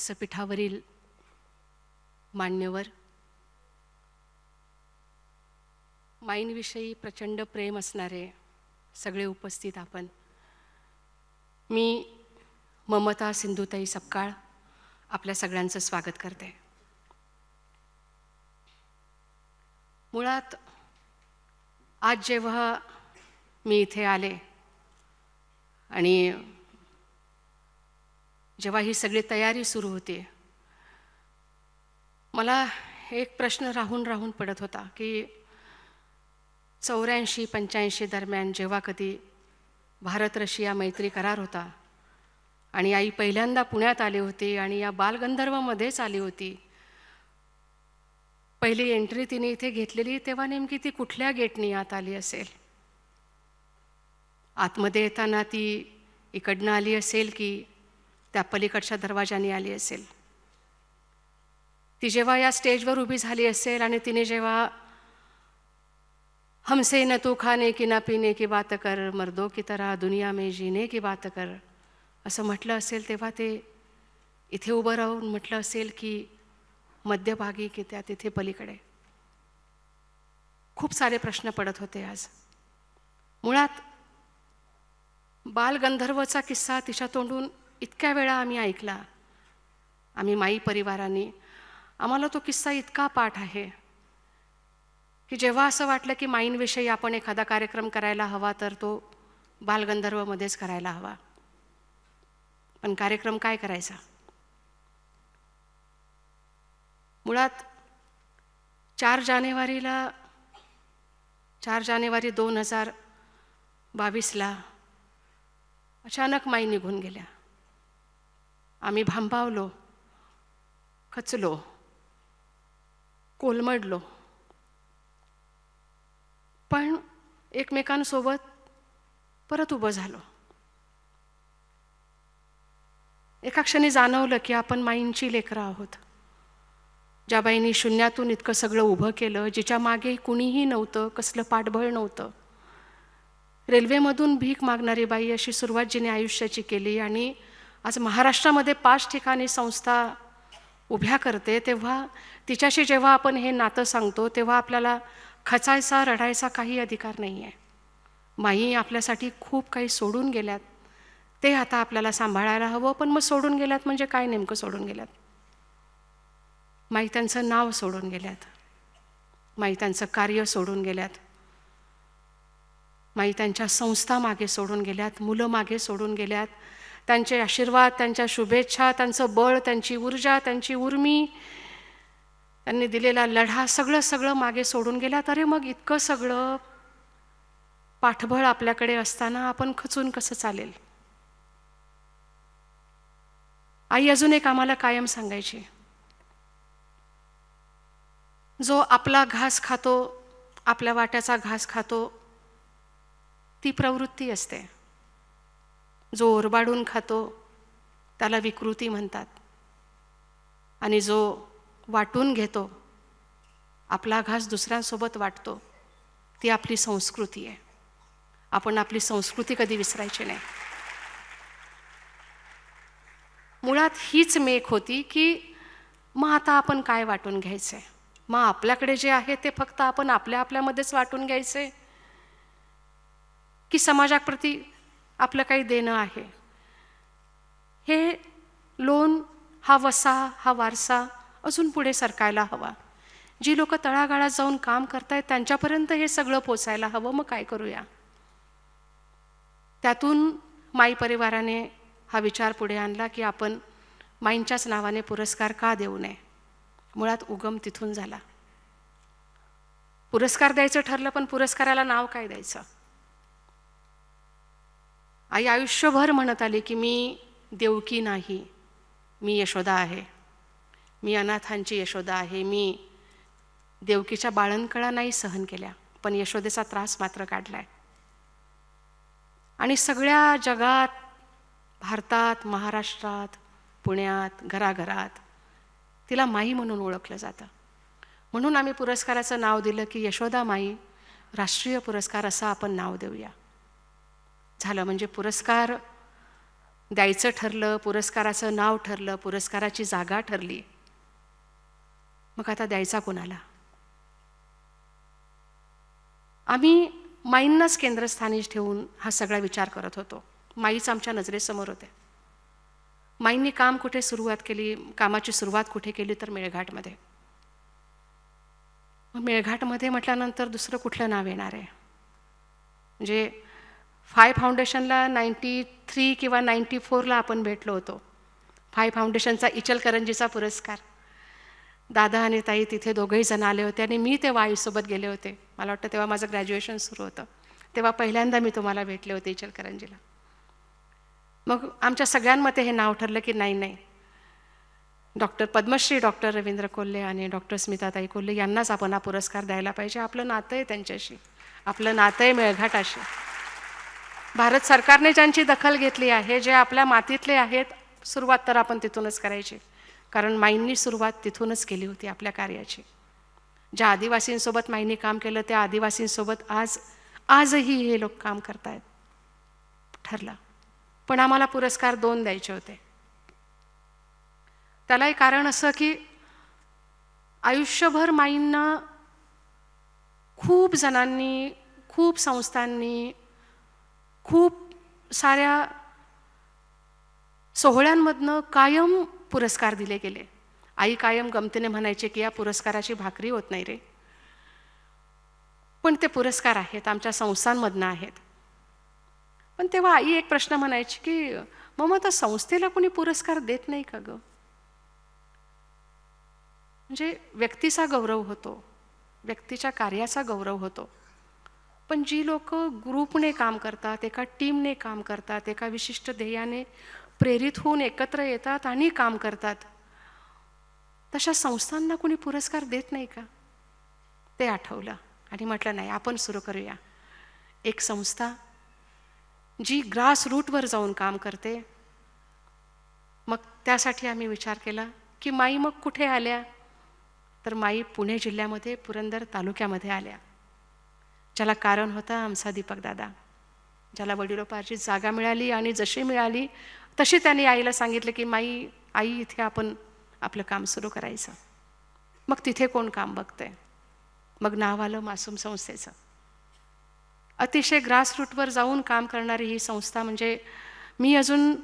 व्यासपीठावरील मान्यवर. माईंविषयी प्रचंड प्रेम असणारे सगळे उपस्थित आपण. मी ममता सिंधुताई सपकाळ आपल्या सगळ्यांचं स्वागत करते. मुळात आज जेव्हा मी इथे आले आणि जेव्हा ही सगळी तयारी सुरू होती मला एक प्रश्न राहून राहून पडत होता की चौऱ्याऐंशी पंच्याऐंशी दरम्यान जेव्हा कधी भारत रशिया मैत्री करार होता आणि आई पहिल्यांदा पुण्यात आली होती आणि या बालगंधर्वमध्येच आली होती पहिली एंट्री तिने इथे घेतलेली तेव्हा नेमकी ती कुठल्या गेटनी आत आली असेल? आतमध्ये येताना ती इकडनं आली असेल की त्या पलीकडच्या दरवाजाने आली असेल. ती जेव्हा या स्टेजवर उभी झाली असेल आणि तिने जेव्हा हमसे न तू खाने की ना पिने की बात कर मर्दो की तरह दुनिया में जीने की बात कर असं म्हटलं असेल तेव्हा ते इथे उभं राहून म्हटलं असेल की मध्यभागी की त्या तिथे पलीकडे. खूप सारे प्रश्न पडत होते आज. मुळात बालगंधर्वचा किस्सा तिच्या तोंडून इतक्या वेळा आम्ही ऐकला. आम्ही माई परिवाराने आम्हाला तो किस्सा इतका पाठ आहे की जेव्हा असं वाटलं की माईंविषयी आपण एखादा कार्यक्रम करायला हवा तर तो बालगंधर्वमध्येच करायला हवा. पण कार्यक्रम काय करायचा? मुळात चार जानेवारीला चार जानेवारी दोन हजार बावीसला अचानक माई निघून गेल्या. आम्ही भांबावलो खचलो कोलमडलो. पण एकमेकांसोबत परत उभं झालो. एका क्षणी जाणवलं की आपण माईंची लेकरं आहोत. ज्या बाईंनी शून्यातून इतकं सगळं उभं केलं जिच्या मागे कुणीही नव्हतं कसलं पाठबळ नव्हतं. रेल्वेमधून भीक मागणारी बाई अशी सुरुवात जिने आयुष्याची केली आणि आज महाराष्ट्रामध्ये पाच ठिकाणी संस्था उभ्या करते तेव्हा तिच्याशी जेव्हा आपण हे नातं सांगतो तेव्हा आपल्याला खचायचा रडायचा काही अधिकार नाही आहे माई आपल्यासाठी खूप काही सोडून गेल्यात. ते आता आपल्याला सांभाळायला हवं पण मग सोडून गेल्यात म्हणजे काय नेमकं सोडून गेल्यात? माई त्यांचं नाव सोडून गेल्यात. माई त्यांचं कार्य सोडून गेल्यात. माई त्यांच्या संस्था मागे सोडून गेल्यात मुलं मागे सोडून गेल्यात. त्यांचे आशीर्वाद त्यांच्या शुभेच्छा त्यांचं बळ त्यांची ऊर्जा त्यांची उर्मी. त्यांनी दिलेला लढा सगळं सगळं मागे सोडून गेला. तरी मग इतकं सगळं पाठबळ आपल्याकडे असताना आपण खचून कसं चालेल? आई अजून एक आम्हाला कायम सांगायची. जो आपला घास खातो आपल्या वाट्याचा घास खातो ती प्रवृत्ती असते. जो ओरबाडून खातो त्याला विकृती म्हणतात. आणि जो वाटून घेतो आपला घास दुसऱ्यांसोबत वाटतो ती आपली संस्कृती आहे. आपण आपली संस्कृती कधी विसरायची नाही. मुळात हीच मेक होती की मग आता आपण काय वाटून घ्यायचं? आहे मग आपल्याकडे जे आहे ते फक्त आपण आपल्या आपल्यामध्येच वाटून घ्यायचे? की समाजाप्रती आपलं काही देणं आहे. हे लोन हा वसा हा वारसा अजून पुढे सरकायला हवा. जी लोक तळागाळात जाऊन काम करतायत त्यांच्यापर्यंत हे सगळं पोचायला हवं मग काय करूया? त्यातून माई परिवाराने हा विचार पुढे आणला की आपण माईंच्याच नावाने पुरस्कार का देऊ नये? मुळात उगम तिथून झाला. पुरस्कार द्यायचं ठरलं पण पुरस्काराला नाव काय द्यायचं? आई आयुष्यभर म्हणत आली की मी देवकी नाही मी यशोदा आहे. मी अनाथांची यशोदा आहे. मी देवकीच्या बाळणकळा नाही सहन केल्या पण यशोदेचा त्रास मात्र काढलाय. आणि सगळ्या जगात भारतात महाराष्ट्रात पुण्यात घराघरात तिला माई म्हणून ओळखलं जातं. म्हणून आम्ही पुरस्काराचं नाव दिलं की यशोदा माई राष्ट्रीय पुरस्कार असं आपण नाव देऊया. झालं म्हणजे पुरस्कार द्यायचं ठरलं पुरस्काराचं नाव ठरलं पुरस्काराची जागा ठरली. मग आता द्यायचा कोणाला? आम्ही माईंनाच केंद्रस्थानी ठेवून हा सगळा विचार करत होतो. माईच आमच्या नजरेसमोर होते माईंनी काम कुठे सुरुवात केली कामाची सुरुवात कुठे केली तर मेळघाटमध्ये. मेळघाटमध्ये म्हटल्यानंतर दुसरं कुठलं नाव येणार आहे? म्हणजे फाय फाउंडेशनला नाईन्टी थ्री किंवा नाईन्टी फोरला आपण भेटलो होतो. फाय फाउंडेशनचा इचलकरंजीचा पुरस्कार. दादा आणि ताई तिथे दोघंही जण आले होते आणि मी तेव्हा आईसोबत गेले होते. मला वाटतं तेव्हा माझं ग्रॅज्युएशन सुरू होतं. तेव्हा पहिल्यांदा मी तुम्हाला भेटले होते इचलकरंजीला. मग आमच्या सगळ्यांमध्ये हे नाव ठरलं की नाही नाही. डॉक्टर पद्मश्री डॉक्टर रवींद्र कोल्हे आणि डॉक्टर स्मिताताई कोल्हे यांनाच आपण हा पुरस्कार द्यायला पाहिजे. आपलं नातं आहे त्यांच्याशी. आपलं नातं आहे मेळघाटाशी. भारत सरकारने ज्यांची दखल घेतली आहे जे आपल्या मातीतले आहेत सुरुवात तर आपण तिथूनच करायची. कारण माईंनी सुरुवात तिथूनच केली होती आपल्या कार्याची. ज्या आदिवासींसोबत माईंनी काम केलं त्या आदिवासींसोबत आज आजही हे लोक काम करतायत. ठरलं. पण आम्हाला पुरस्कार दोन द्यायचे होते. त्यालाही कारण असं की आयुष्यभर माईंना खूप जणांनी खूप संस्थांनी खूप साऱ्या सोहळ्यांमधनं कायम पुरस्कार दिले गेले. आई कायम गमतीने म्हणायचे की या पुरस्काराची भाकरी होत नाही रे. पण ते पुरस्कार आहेत आमच्या संस्थांमधनं आहेत. पण तेव्हा आई एक प्रश्न म्हणायची की मग आता संस्थेला कोणी पुरस्कार देत नाही का गं? म्हणजे व्यक्तीचा गौरव होतो व्यक्तीच्या कार्याचा गौरव होतो. पण जी लोक ग्रुपने काम करतात एका टीमने काम करतात एका विशिष्ट ध्येयाने प्रेरित होऊन एकत्र येतात आणि काम करतात तशा संस्थांना कुणी पुरस्कार देत नाही का? ते आठवलं आणि म्हटलं नाही आपण सुरू करूया. एक संस्था जी ग्रास रूटवर जाऊन काम करते मग त्यासाठी आम्ही विचार केला की माई मग कुठे आल्या? तर माई पुणे जिल्ह्यामध्ये पुरंदर तालुक्यामध्ये आल्या. ज्याला कारण होता आमचा दीपकदादा ज्याला वडिलोपार्जित जागा मिळाली आणि जशी मिळाली तशी त्यांनी आईला सांगितलं की माई आई इथे आपण आपलं काम सुरू करायचं. मग तिथे कोण काम बघतंय? मग नाव आलं मासूम संस्थेचं. अतिशय ग्रासरूटवर जाऊन काम करणारी ही संस्था म्हणजे मी अजून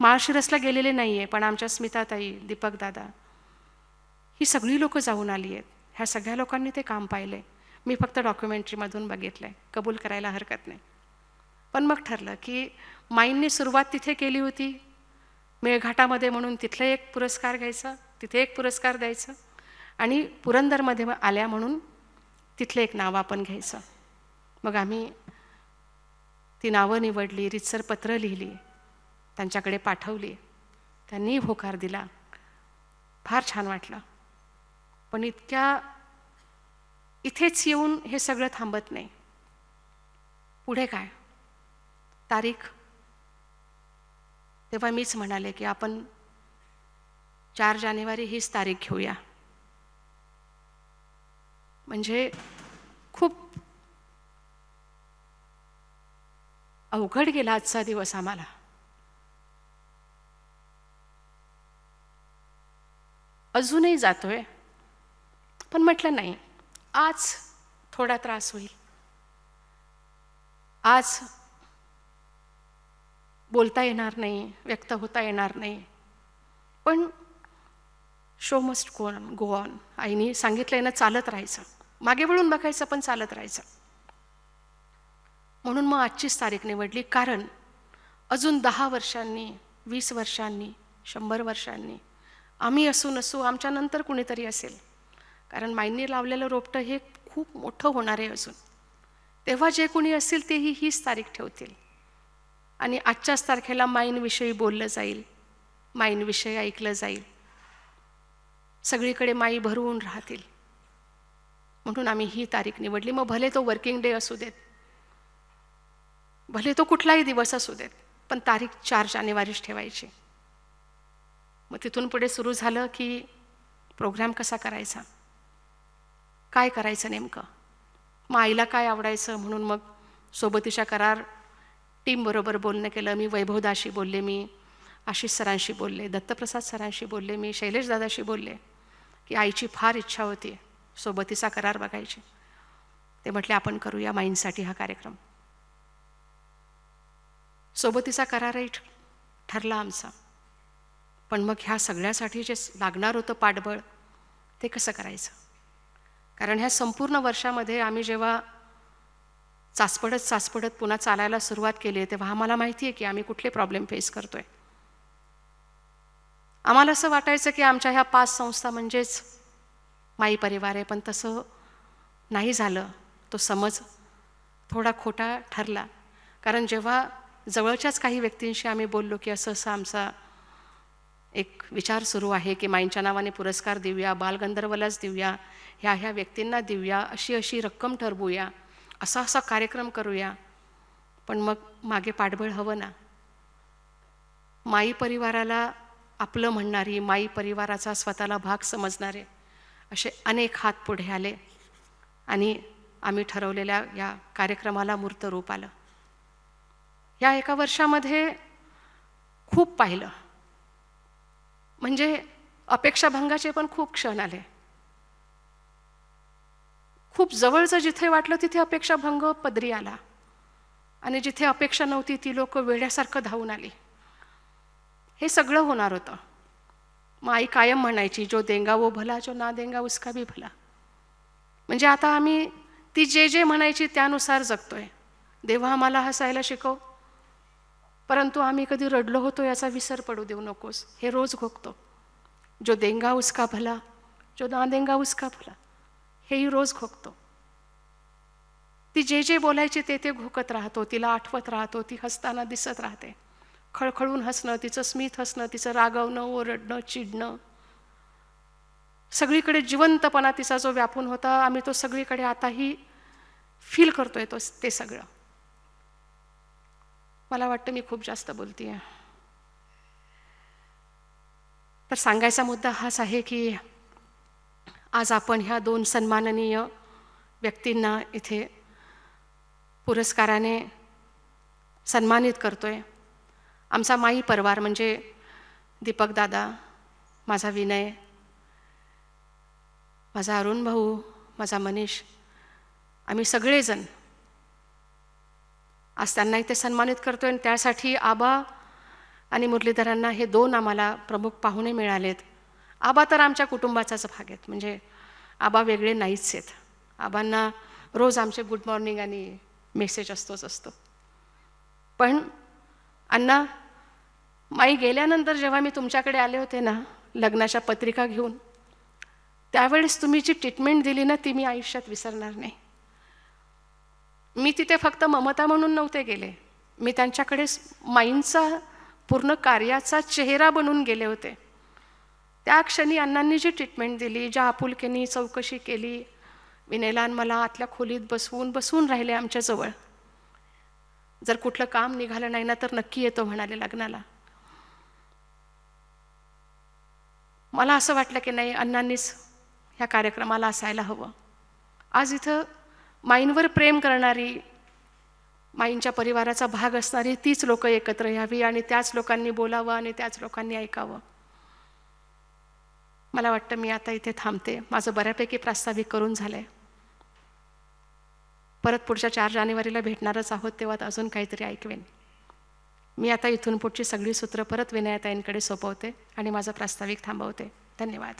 माळशिरसला गेलेले नाही आहे पण आमच्या स्मिताताई दीपकदादा ही सगळी लोकं जाऊन आली आहेत. ह्या सगळ्या लोकांनी ते काम पाहिले मी फक्त डॉक्युमेंटरीमधून बघितलं आहे कबूल करायला हरकत नाही. पण मग ठरलं की माईंनी सुरुवात तिथे केली होती. मेळघाटामध्ये म्हणून तिथलं एक पुरस्कार घ्यायचा तिथे एक पुरस्कार द्यायचं आणि पुरंदरमध्ये आल्या म्हणून तिथले एक नाव आपण घ्यायचं. मग आम्ही ती नावं निवडली रितसर पत्र लिहिली त्यांच्याकडे पाठवली. त्यांनी होकार दिला. फार छान वाटलं. पण इतक्या इथेच येऊन हे सगळं थांबत नाही. पुढे काय? तारीख? तेव्हा मीच म्हणाले की आपण चार जानेवारी हीच तारीख घेऊया. म्हणजे खूप अवघड गेला आजचा दिवस आम्हाला. अजूनही जातोय. पण म्हटलं नाही. आज थोडा त्रास होईल. आज बोलता येणार नाही व्यक्त होता येणार नाही. पण show must go on go on आईने सांगितलंय ना चालत राहायचं. मागे वळून बघायचं पण चालत राहायचं. म्हणून मग आजचीच तारीख निवडली. कारण अजून दहा वर्षांनी वीस वर्षांनी शंभर वर्षांनी आम्ही असू नसू आमच्यानंतर कुणीतरी असेल. कारण माईंनी लावलेलं रोपटं हे खूप मोठं होणार आहे अजून. तेव्हा जे कोणी असतील तेही हीच तारीख ठेवतील. आणि आजच्याच तारखेला माईंविषयी बोललं जाईल. माईंविषयी ऐकलं जाईल. सगळीकडे माई भरवून राहतील. म्हणून आम्ही ही तारीख निवडली. मग भले तो वर्किंग डे असू देत. भले तो कुठलाही दिवस असू देत. पण तारीख चार जानेवारीच ठेवायची. मग तिथून पुढे सुरू झालं की प्रोग्राम कसा करायचा? काय करायचं नेमकं? मग आईला काय आवडायचं? म्हणून मग सोबतीच्या करार टीमबरोबर बोलणं केलं. मी वैभवदाशी बोलले मी आशिष सरांशी बोलले दत्तप्रसाद सरांशी बोलले मी शैलेश दादाशी बोलले की आईची फार इच्छा होती सोबतीचा करार बघायची. ते म्हटले आपण करूया माईंसाठी हा कार्यक्रम. सोबतीचा करारही ठरला आमचा. पण मग ह्या सगळ्यासाठी जे लागणार होतं पाठबळ ते कसं करायचं? कारण ह्या संपूर्ण वर्षामध्ये आम्ही जेव्हा चाचपडत चाचपडत पुन्हा चालायला सुरुवात केली आहे तेव्हा आम्हाला माहिती आहे की आम्ही कुठले प्रॉब्लेम फेस करतोय. आम्हाला असं वाटायचं की आमच्या ह्या पाच संस्था म्हणजेच माई परिवार आहे पण तसं नाही झालं. तो समज थोडा खोटा ठरला. कारण जेव्हा जवळच्याच काही व्यक्तींशी आम्ही बोललो की असं असं आमचा एक विचार सुरू आहे की माईंच्या नावाने पुरस्कार देऊया बालगंधर्वलाच देऊया ह्या ह्या व्यक्तींना देऊया अशी अशी रक्कम ठरवूया असा असा कार्यक्रम करूया. पण मग मागे पाठबळ हवं ना? माई परिवाराला आपलं म्हणणारी माई परिवाराचा स्वतःला भाग समजणारे असे अनेक हात पुढे आले आणि आम्ही ठरवलेल्या या कार्यक्रमाला मूर्त रूप आलं. या एका वर्षामध्ये खूप पाहिलं. म्हणजे अपेक्षाभंगाचे पण खूप क्षण आले. खूप जवळचं जिथे वाटलं तिथे अपेक्षाभंग पदरी आला. आणि जिथे अपेक्षा नव्हती ती लोक वेड्यासारखं धावून आली. हे सगळं होणार होतं. मग आई कायम म्हणायची जो देंगा वो भला जो ना देंगा उसका भी भला. म्हणजे आता आम्ही ती जे जे म्हणायची त्यानुसार जगतोय. देवा आम्हाला हसायला शिकव. परंतु आम्ही कधी रडलो होतो याचा विसर पडू देऊ नकोस. हे रोज घोकतो जो देंगा उसका भला जो ना देंगा उसका भला हेही रोज घोकतो ती जे जे बोलायची ते ते घोकत राहतो तिला आठवत राहतो ती हसताना दिसत राहते. खळखळून हसणं तिचं स्मित हसणं तिचं रागवणं ओरडणं चिडणं. सगळीकडे जिवंतपणा तिचा जो व्यापून होता आम्ही तो सगळीकडे आताही फील करतोय तो ते सगळं. मला वाटतं मी खूप जास्त बोलते आहे तर सांगायचा मुद्दा हाच आहे की आज आपण ह्या दोन सन्माननीय व्यक्तींना इथे पुरस्काराने सन्मानित करतो आहे आमचा माई परिवार म्हणजे दीपक दादा माझा विनय माझा अरुण भाऊ माझा मनीष आम्ही सगळेजण आज त्यांना इथे सन्मानित करतोय आणि त्यासाठी आबा आणि मुरलीधरांना हे दोन आम्हाला प्रमुख पाहुणे मिळालेत. आबा तर आमच्या कुटुंबाचाच भाग आहेत. म्हणजे आबा वेगळे नाहीच आहेत. आबांना रोज आमचे गुड मॉर्निंग आणि मेसेज असतोच असतो. पण अण्णा माई गेल्यानंतर जेव्हा मी तुमच्याकडे आले होते ना लग्नाच्या पत्रिका घेऊन त्यावेळेस तुम्ही जी ट्रीटमेंट दिली ना ती मी आयुष्यात विसरणार नाही. मी तिथे फक्त ममता म्हणून नव्हते गेले. मी त्यांच्याकडे माईंचा पूर्ण कार्याचा चेहरा बनून गेले होते. त्या क्षणी अण्णांनी जी ट्रीटमेंट दिली ज्या आपुलकीनी चौकशी केली विनेलान मला आतल्या खोलीत बसवून बसवून राहिले आमच्याजवळ जर कुठलं काम निघालं नाही ना तर नक्की येतो म्हणाले लग्नाला. मला असं वाटलं की नाही अण्णांनीच ह्या कार्यक्रमाला असायला हवं. आज इथं माईंवर प्रेम करणारी माईंच्या परिवाराचा भाग असणारी तीच लोक एकत्र यावी आणि त्याच लोकांनी बोलावं आणि त्याच लोकांनी ऐकावं. मला वाटतं मी आता इथे थांबते. माझं बऱ्यापैकी प्रास्ताविक करून झालंय. परत पुढच्या चार जानेवारीला भेटणारच आहोत तेव्हा अजून काहीतरी ऐकवेन. मी आता इथून पुढची सगळी सूत्र परत विनायताईंकडे सोपवते आणि माझं प्रास्ताविक थांबवते. धन्यवाद.